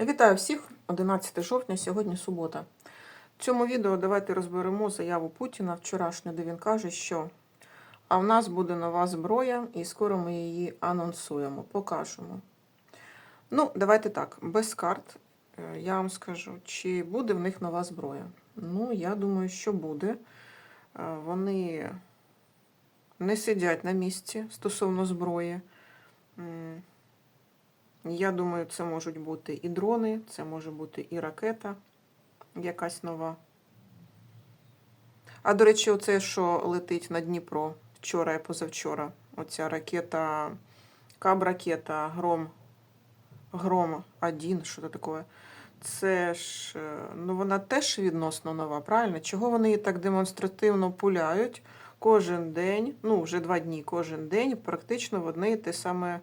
Вітаю всіх! 11 жовтня, сьогодні субота. В цьому відео давайте розберемо заяву Путіна вчорашню, де він каже, що а в нас буде нова зброя, і скоро ми її анонсуємо, покажемо. Ну, давайте так, без карт. Е, Я вам скажу, чи буде в них нова зброя. Ну, я думаю, що буде. Е, Вони не сидять на місці стосовно зброї. Я думаю, це можуть бути і дрони, це може бути і ракета якась нова. А до речі, оце, що летить на Дніпро вчора і позавчора. Оця ракета, каб-ракета, гром, гром 1, що це таке. Це ж, е, ну вона теж відносно нова, правильно? Чого вони її так демонстративно пуляють кожен день, ну вже два дні кожен день, практично в одне і те саме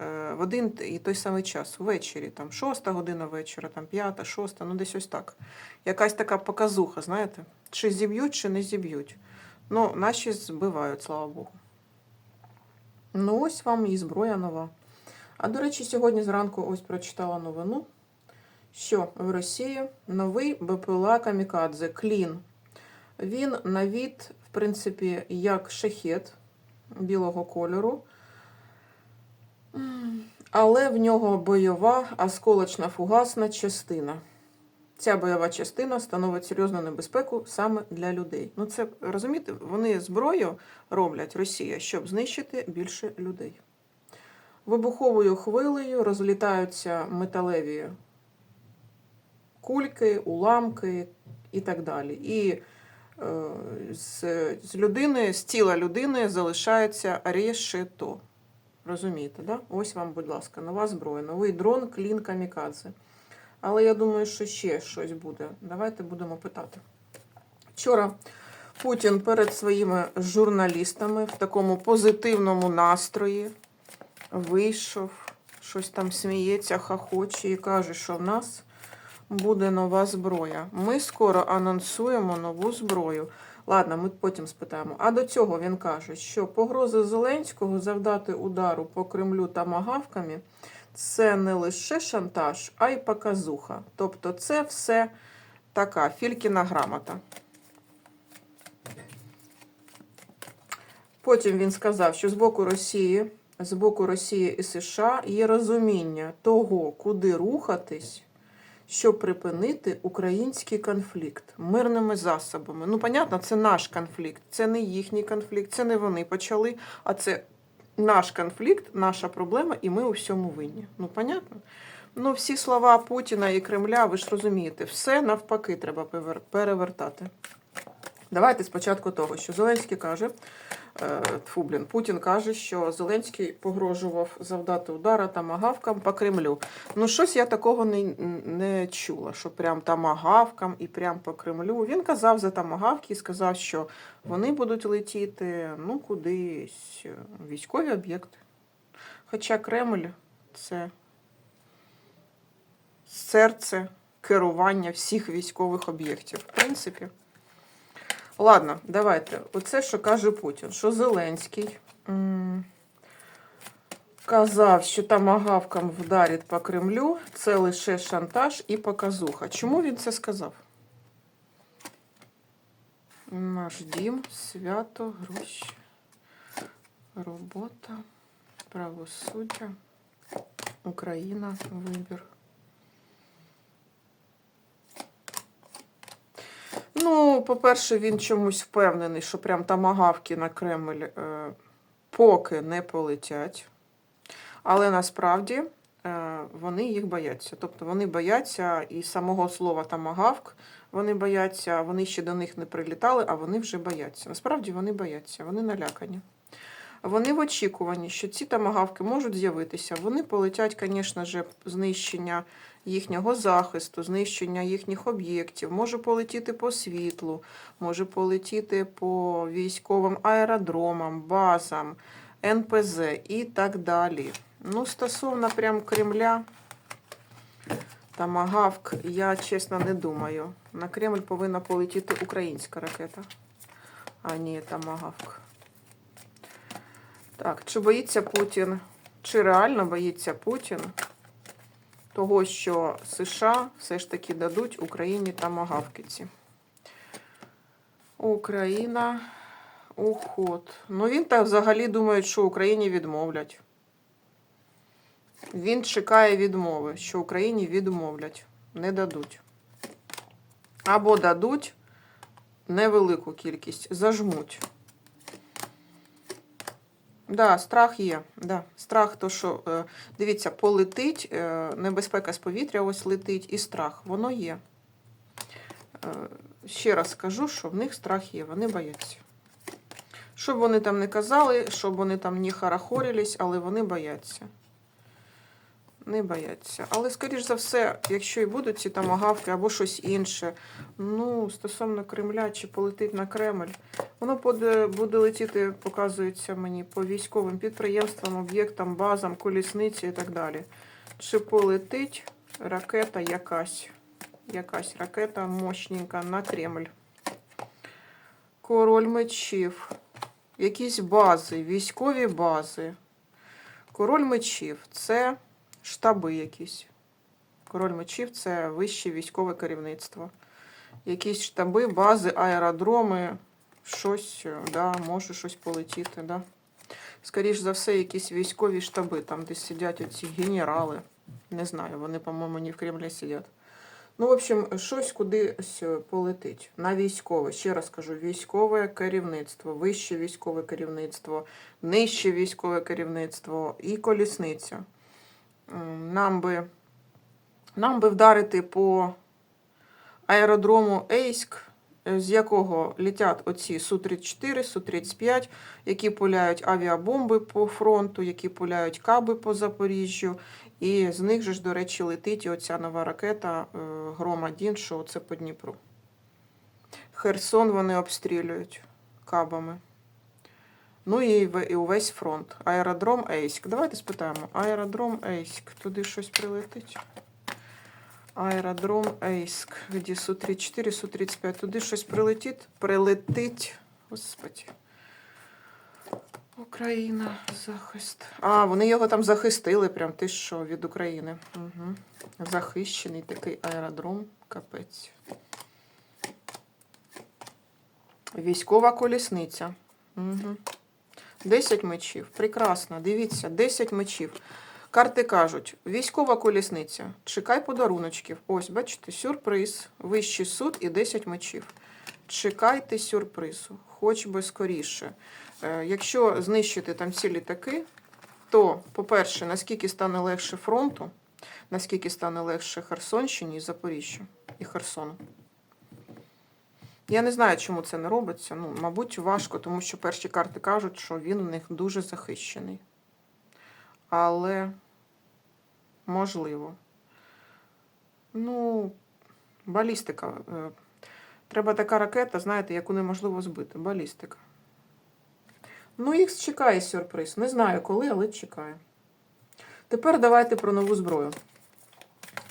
в один і той самий час, ввечері, там шоста година вечора, там п'ята, шоста, ну десь ось так. Якась така показуха, знаєте, чи зіб'ють, чи не зіб'ють. Ну, наші збивають, слава Богу. Ну, ось вам і зброя нова. А до речі, сьогодні зранку ось прочитала новину, що в Росії новий БПЛА Камікадзе Клін. Він на від, в принципі, як шахет білого кольору. Але в нього бойова осколочна фугасна частина. Ця бойова частина становить серйозну небезпеку саме для людей. Ну, це розумієте, вони зброю роблять Росія, щоб знищити більше людей. Вибуховою хвилею розлітаються металеві кульки, уламки і так далі. І е, з, з людини, з тіла людини залишається решето. Розумієте, да? Ось вам, будь ласка, нова зброя, новий дрон Клін Камікадзе. Але я думаю, що ще щось буде. Давайте будемо питати. Вчора Путін перед своїми журналістами в такому позитивному настрої вийшов, щось там сміється, хахоче і каже, що в нас буде нова зброя. Ми скоро анонсуємо нову зброю. Ладно, ми потім спитаємо. А до цього він каже, що погрози Зеленського завдати удару по Кремлю та магавками це не лише шантаж, а й показуха. Тобто це все така фількіна грамота. Потім він сказав, що з боку Росії, з боку Росії і США є розуміння того, куди рухатись, щоб припинити український конфлікт мирними засобами. Ну, понятно, це наш конфлікт, це не їхній конфлікт, це не вони почали, а це наш конфлікт, наша проблема, і ми у всьому винні. Ну, понятно? Ну, всі слова Путіна і Кремля, ви ж розумієте, все навпаки треба перевер- перевертати. Давайте спочатку того, що Зеленський каже, е, тьфу, блін, Путін каже, що Зеленський погрожував завдати удара тамагавкам по Кремлю. Ну, щось я такого не, не чула, що прям тамагавкам і прям по Кремлю. Він казав за тамагавки і сказав, що вони будуть летіти ну, кудись, е, військові об'єкти. Хоча Кремль це серце керування всіх військових об'єктів. В принципі. Ладно, давайте. Оце, що каже Путін, що Зеленський казав, що тамагавкам вдарять по Кремлю, це лише шантаж і показуха. Чому він це сказав? Наш дім, свято, гроші, робота, правосуддя, Україна, вибір. Ну, по-перше, він чомусь впевнений, що прям тамагавки на Кремль е, поки не полетять. Але насправді е, вони їх бояться. Тобто вони бояться і самого слова тамагавк, вони бояться, вони ще до них не прилітали, а вони вже бояться. Насправді вони бояться, вони налякані. Вони в очікуванні, що ці тамагавки можуть з'явитися. Вони полетять, звісно ж, знищення їхнього захисту, знищення їхніх об'єктів, може полетіти по світлу, може полетіти по військовим аеродромам, базам, НПЗ і так далі. Ну, стосовно прям Кремля, тамагавк, я чесно не думаю. На Кремль повинна полетіти українська ракета, а не тамагавк. Так, чи боїться Путін? Чи реально боїться Путін того, що США все ж таки дадуть Україні тамагавкиці. Україна, уход. Ну він так взагалі думає, що Україні відмовлять. Він чекає відмови, що Україні відмовлять, не дадуть. Або дадуть невелику кількість, зажмуть. Да, страх є. Да. Страх, то що, е, дивіться, полетить, е, небезпека з повітря ось летить, і страх. Воно є. Е, ще раз скажу, що в них страх є, вони бояться. Щоб вони там не казали, щоб вони там не харахорились, але вони бояться. Не бояться. Але, скоріш за все, якщо і будуть ці тамагавки або щось інше, ну, стосовно Кремля чи полетить на Кремль, воно буде, буде летіти, показується мені, по військовим підприємствам, об'єктам, базам, колісниці і так далі. Чи полетить ракета якась, якась ракета мощненька на Кремль. Король мечів. Якісь бази, військові бази. Король мечів це штаби якісь. Король мечів це вище військове керівництво. Якісь штаби, бази, аеродроми, щось, е, да, може щось полетіти. Да. Скоріш за все, якісь військові штаби, там, де сидять оці генерали. Не знаю, вони, по-моєму, не в Кремлі сидять. Ну, в общем, щось кудись е, полетить. На військове. Ще раз кажу, військове керівництво, вище військове керівництво, нижче військове керівництво і колісниця. М, Нам би, нам би вдарити по аеродрому Ейськ, е, з якого літять оці Су-34, Су-35, які пуляють авіабомби по фронту, які пуляють каби по Запоріжжю. І з них же ж, до речі, летить і оця нова ракета е, Гром-1, що це по Дніпру. Херсон вони обстрілюють кабами. Ну і, увесь фронт. Аеродром Ейськ. Давайте спитаємо. Аеродром Ейськ. Туди щось прилетить. Аеродром Ейськ. Где Су-34, Су-35. Туди щось прилетить? Прилетить. Господи. Україна, захист. А, вони його там захистили, прям ти що, від України. Угу. Захищений такий аеродром. Капець. Військова колісниця. Угу. 10 мечів. Прекрасно. Дивіться, 10 мечів. Карти кажуть: військова колісниця. Чекай подаруночків. Ось, бачите, сюрприз. Вищий суд і 10 мечів. Чекайте сюрпризу, хоч би скоріше. Е, Якщо знищити там ці літаки, то, по-перше, наскільки стане легше фронту, наскільки стане легше Херсонщині і Запоріжжю і Херсону. Я не знаю, чому це не робиться. Ну, мабуть, важко, тому що перші карти кажуть, що він у них дуже захищений. Але можливо. Ну, балістика. е, Треба така ракета, знаєте, яку неможливо збити. Балістика. Ну, їх чекає сюрприз. Не знаю коли, але чекає. Тепер давайте про нову зброю.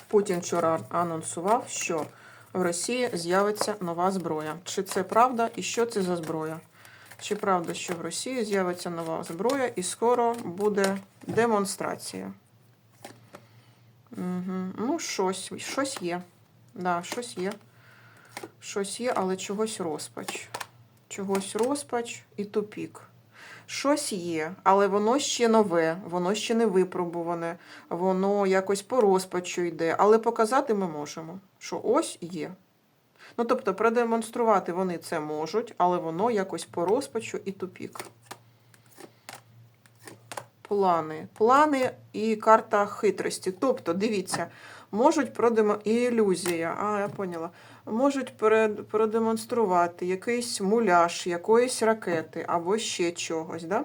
Путін вчора анонсував, що в Росії з'явиться нова зброя. Чи це правда і що це за зброя? Чи правда, що в Росії з'явиться нова зброя і скоро буде демонстрація? Угу. Ну, щось, щось є. Да, щось є. Щось є, але чогось розпач. Чогось розпач і тупік. Щось є, але воно ще нове, воно ще не випробуване, воно якось по розпачу йде. Але показати ми можемо, що ось є. Ну, тобто, продемонструвати вони це можуть, але воно якось по розпачу і тупік. Плани. Плани і карта хитрості. Тобто, дивіться, можуть продемо... і ілюзія. А, я поняла. Можуть продемонструвати якийсь муляж, якоїсь ракети або ще чогось. Да?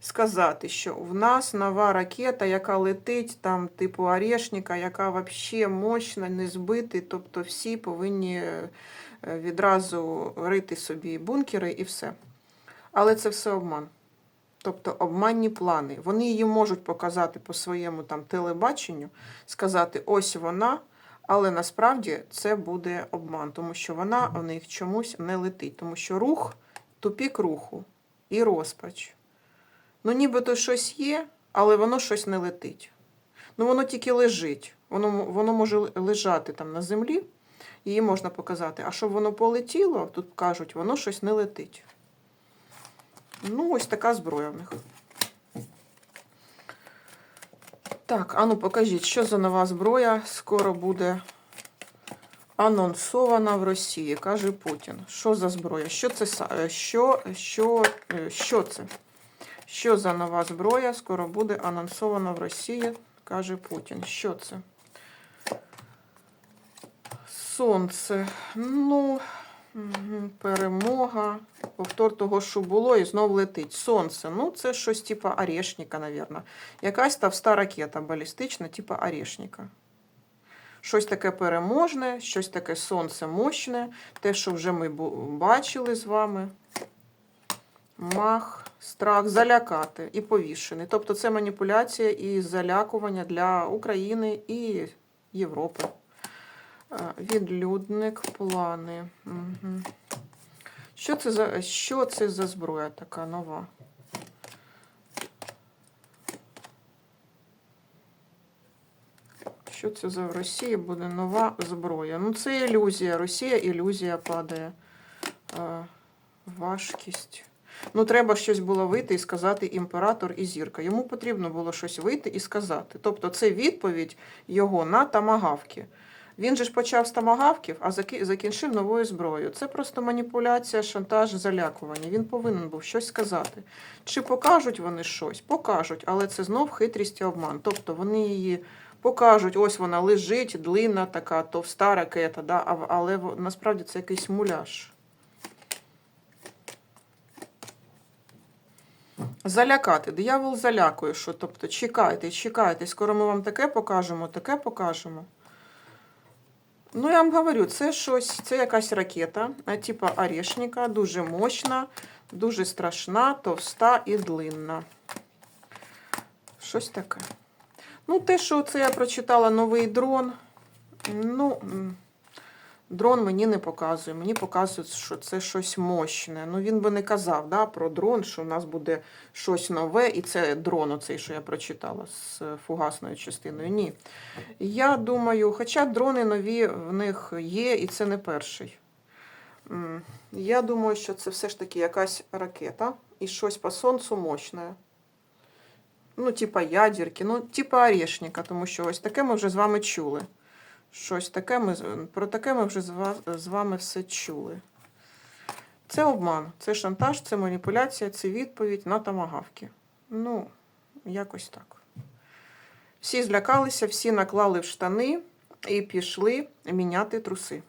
Сказати, що в нас нова ракета, яка летить, там, типу Орешника, яка взагалі мощна, не збити. Тобто всі повинні е, відразу рити собі бункери і все. Але це все обман. Тобто обманні плани. Вони її можуть показати по своєму там телебаченню, сказати, ось вона, але насправді це буде обман, тому що вона в них чомусь не летить. Тому що рух, тупік руху і розпач. Ну, нібито щось є, але воно щось не летить. Ну, воно тільки лежить. Воно, воно може лежати там на землі, її можна показати. А щоб воно полетіло, тут кажуть, воно щось не летить. Ну, ось така зброя в них. Так, а ну покажіть, що за нова зброя скоро буде анонсована в Росії, каже Путін. Що за зброя? Що це е, що, що, е, що це? Що за нова зброя скоро буде анонсована в Росії, каже Путін. Що це? Сонце. Ну, перемога. Повтор того, що було, і знов летить. Сонце. Ну, це щось типа орешника, мабуть. Якась товста ракета балістична, типа орешника. Щось таке переможне, щось таке сонце мощне, те, що вже ми бачили з вами. Мах, страх, залякати і повішений. Тобто це маніпуляція і залякування для України і Європи. Відлюдник, плани. Угу. Що це за, що це за зброя така нова? Що це за в Росії буде нова зброя? Ну, це ілюзія. Росія ілюзія падає. Е, важкість. Ну, треба щось було вийти і сказати імператор і зірка. Йому потрібно було щось вийти і сказати. Тобто, це відповідь його на тамагавки. Він же ж почав з тамагавків, а закінчив новою зброєю. Це просто маніпуляція, шантаж, залякування. Він повинен був щось сказати. Чи покажуть вони щось? Покажуть, але це знов хитрість і обман. Тобто вони її покажуть, ось вона лежить, длинна така, товста ракета, да? але насправді це якийсь муляж. Залякати. Диявол залякує, що тобто чекайте, чекайте, скоро ми вам таке покажемо, таке покажемо. Ну, я вам говорю, це щось, це якась ракета, типу орешника, дуже мощна, дуже страшна, товста і длинна. Щось таке. Ну, те, що це я прочитала новий дрон. Ну, дрон мені не показує. Мені показують, що це щось мощне. Ну, він би не казав да, про дрон, що в нас буде щось нове, і це дрон, оцей, що я прочитала з е, фугасною частиною. Ні. Я думаю, хоча дрони нові в них є, і це не перший. Я думаю, що це все ж таки якась ракета і щось по сонцю мощне. Ну, типа ядерки, ну, типа орешника, тому що ось таке ми вже з вами чули. Щось таке ми про таке ми вже з вами все чули. Це обман, це шантаж, це маніпуляція, це відповідь на тамагавки. Ну, якось так. Всі злякалися, всі наклали в штани і пішли міняти труси.